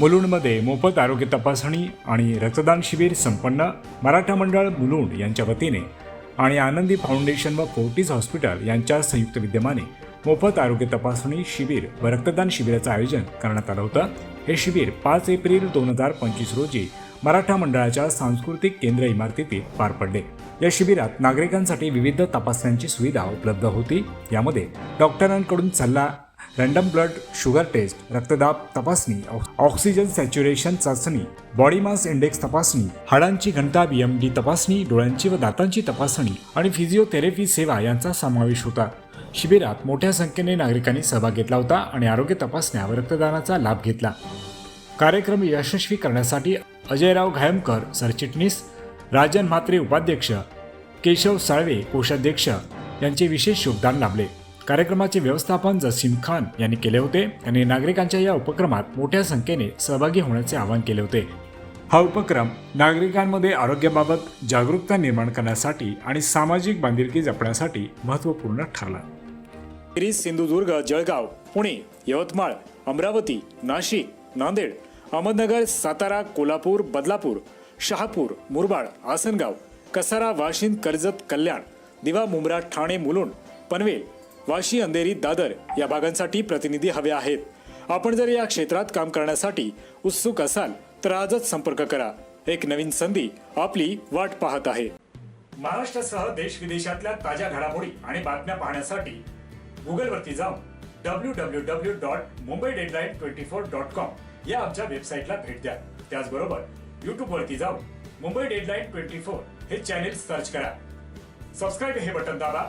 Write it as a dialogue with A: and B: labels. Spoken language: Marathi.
A: मुलुंडमध्ये मोफत आरोग्य तपासणी आणि रक्तदान शिबिर संपन्न मराठा मंडळ मुलुंड यांच्या वतीने आणि आनंदी फाउंडेशन व फोर्टीज हॉस्पिटल यांच्या संयुक्त विद्यमाने मोफत आरोग्य तपासणी शिबिर व रक्तदान शिबिराचं आयोजन करण्यात आलं होतं. हे शिबिर पाच एप्रिल दोन हजार पंचवीस रोजी मराठा मंडळाच्या सांस्कृतिक केंद्र इमारतीतील पार पडले. या शिबिरात नागरिकांसाठी विविध तपासण्यांची सुविधा उपलब्ध होती. यामध्ये डॉक्टरांकडून सल्ला रँडम ब्लड शुगर टेस्ट रक्तदाब तपासणी ऑक्सिजन सॅच्युरेशन चाचणी बॉडी मास इंडेक्स तपासणी हाडांची घंटा बीएमडी तपासणी डोळ्यांची व दातांची तपासणी आणि फिजिओथेरपी सेवा यांचा समावेश होता. शिबिरात मोठ्या संख्येने नागरिकांनी सहभाग घेतला होता आणि आरोग्य तपासण्या व रक्तदानाचा लाभ घेतला. कार्यक्रम यशस्वी करण्यासाठी अजयराव घायमकर सरचिटणीस राजन म्हात्रे उपाध्यक्ष केशव साळवे कोषाध्यक्ष यांचे विशेष योगदान लाभले. कार्यक्रमाचे व्यवस्थापन जसीम खान यांनी केले होते आणि नागरिकांच्या या उपक्रमात मोठ्या संख्येने सहभागी होण्याचे आवाहन केले होते. हा उपक्रम नागरिकांमध्ये आरोग्याबाबत जागरूकता निर्माण करण्यासाठी आणि सामाजिक बांधिलकी जपण्यासाठी महत्त्वपूर्ण ठरला. गिरीज सिंधुदुर्ग जळगाव पुणे यवतमाळ अमरावती नाशिक नांदेड अहमदनगर सातारा कोल्हापूर बदलापूर शहापूर मुरबाड आसनगाव कसारा वाशिंद कर्जत कल्याण दिवा मुंब्रा ठाणे मुलुंड पनवेल वाशी अंधेरी दादर या भागांसाठी प्रतिनिधी हवे आहेत. आपण जर या क्षेत्रात काम करण्यासाठी उत्सुक असाल तर आजच संपर्क करा. एक नवीन संधी आपली वाट पाहत आहे. महाराष्ट्रासह देश विदेशातल्या ताज्या घडामोडी आणि बातम्या पाहण्यासाठी गुगलवरती जाऊन W W W dot Mumbai deadline twenty four dot com या आमच्या वेबसाईटला भेट द्या. त्याचबरोबर यूट्यूबवरती जाऊन मुंबई डेडलाईन ट्वेंटी फोर हे चॅनेल सर्च करा. सबस्क्राईब हे बटन दाबा.